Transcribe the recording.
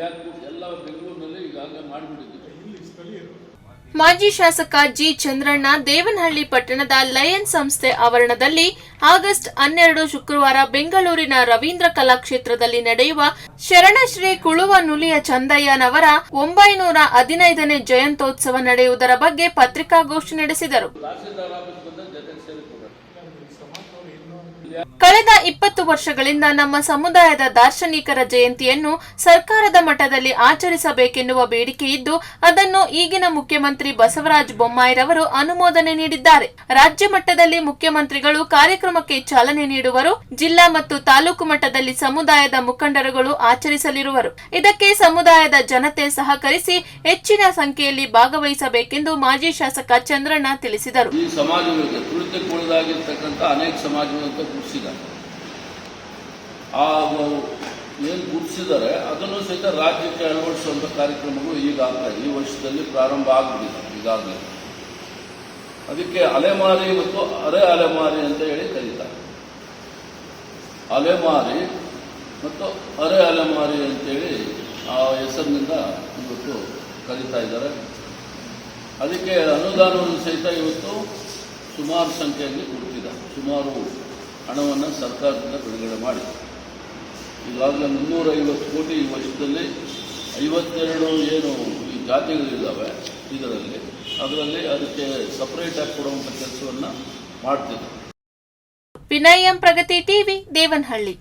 ಯಾಕೆ ಎಲ್ಲ ಬೆಂಗಳೂರಿನಲ್ಲಿ ಈಗಾಗಲೇ ಮಾಡಿಬಿಟ್ಟಿದ್ದೀವಿ ಮಾಜಿ ಶಾಸಕ ಜಿ ಚಂದ್ರಣ್ಣ ದೇವನಹಳ್ಳಿ ಪಟ್ಟಣದ ಲಯನ್ ಸಂಸ್ಥೆ ಆವರಣದಲ್ಲಿ ಆಗಸ್ಟ್ ಹನ್ನೆರಡು ಶುಕ್ರವಾರ ಬೆಂಗಳೂರಿನ ರವೀಂದ್ರ ಕಲಾಕ್ಷೇತ್ರದಲ್ಲಿ ನಡೆಯುವ ಶರಣಶ್ರೀ ಕುಳುವ ನುಲಿಯ ಚಂದಯ್ಯನವರ ಒಂಬೈನೂರ ಹದಿನೈದನೇ ಜಯಂತ್ಯೋತ್ಸವ ನಡೆಯುವುದರ ಬಗ್ಗೆ ಪತ್ರಿಕಾಗೋಷ್ಠಿ ನಡೆಸಿದರು. ಕಳೆದ ಇಪ್ಪತ್ತು ವರ್ಷಗಳಿಂದ ನಮ್ಮ ಸಮುದಾಯದ ದಾರ್ಶನಿಕರ ಜಯಂತಿಯನ್ನು ಸರ್ಕಾರದ ಮಟ್ಟದಲ್ಲಿ ಆಚರಿಸಬೇಕೆನ್ನುವ ಬೇಡಿಕೆ ಇದ್ದು, ಅದನ್ನು ಈಗಿನ ಮುಖ್ಯಮಂತ್ರಿ ಬಸವರಾಜ ಬೊಮ್ಮಾಯಿರವರು ಅನುಮೋದನೆ ನೀಡಿದ್ದಾರೆ. ರಾಜ್ಯ ಮಟ್ಟದಲ್ಲಿ ಮುಖ್ಯಮಂತ್ರಿಗಳು ಕಾರ್ಯಕ್ರಮಕ್ಕೆ ಚಾಲನೆ ನೀಡುವರು, ಜಿಲ್ಲಾ ಮತ್ತು ತಾಲೂಕು ಮಟ್ಟದಲ್ಲಿ ಸಮುದಾಯದ ಮುಖಂಡರುಗಳು ಆಚರಿಸಲಿರುವರು. ಇದಕ್ಕೆ ಸಮುದಾಯದ ಜನತೆ ಸಹಕರಿಸಿ ಹೆಚ್ಚಿನ ಸಂಖ್ಯೆಯಲ್ಲಿ ಭಾಗವಹಿಸಬೇಕೆಂದು ಮಾಜಿ ಶಾಸಕ ಚಂದ್ರಣ್ಣ ತಿಳಿಸಿದರು. ಗುರುತಿಸಿದ್ದಾರೆ ಆ ಏನು ಗುರುತಿಸಿದ್ದಾರೆ ಅದನ್ನು ಸಹಿತ ರಾಜ್ಯಕ್ಕೆ ಅಳವಡಿಸುವಂಥ ಕಾರ್ಯಕ್ರಮಗಳು ಈಗಾಗಲೇ ಈ ವರ್ಷದಲ್ಲಿ ಪ್ರಾರಂಭ ಆಗಿಬಿಟ್ಟಿದೆ, ಈಗಾಗಲೇ. ಅದಕ್ಕೆ ಅಲೆಮಾರಿ ಮತ್ತು ಅರೆ ಅಲೆಮಾರಿ ಅಂತ ಹೇಳಿ ಕರೀತಾರೆ. ಅಲೆಮಾರಿ ಮತ್ತು ಅರೆ ಅಲೆಮಾರಿ ಅಂತೇಳಿ ಆ ಹೆಸರಿನಿಂದ ಇವತ್ತು ಕರೀತಾ ಇದ್ದಾರೆ. ಅದಕ್ಕೆ ಅನುದಾನವನ್ನು ಸಹಿತ ಇವತ್ತು ಸುಮಾರು ಸಂಖ್ಯೆಯಲ್ಲಿ ಕೊಡ್ತಿದ್ದಾರೆ. ಸುಮಾರು ಹಣವನ್ನು ಸರ್ಕಾರದಿಂದ ಬಿಡುಗಡೆ ಮಾಡಿ. ಈಗಾಗಲೇ ಮುನ್ನೂರೈವತ್ತು ಕೋಟಿ ಈ ವರ್ಷದಲ್ಲಿ, ಐವತ್ತೆರಡು ಏನು ಈ ಜಾತಿಗಳಿದ್ದಾವೆ ಇದರಲ್ಲಿ, ಅದರಲ್ಲಿ ಅದಕ್ಕೆ ಸಪ್ರೇಟಾಗಿ ಕೊಡುವಂಥ ಕೆಲಸವನ್ನು ಮಾಡ್ತಿದ್ದರು. ವಿನಯ್ ಪ್ರಗತಿ ಟಿವಿ, ದೇವನಹಳ್ಳಿ.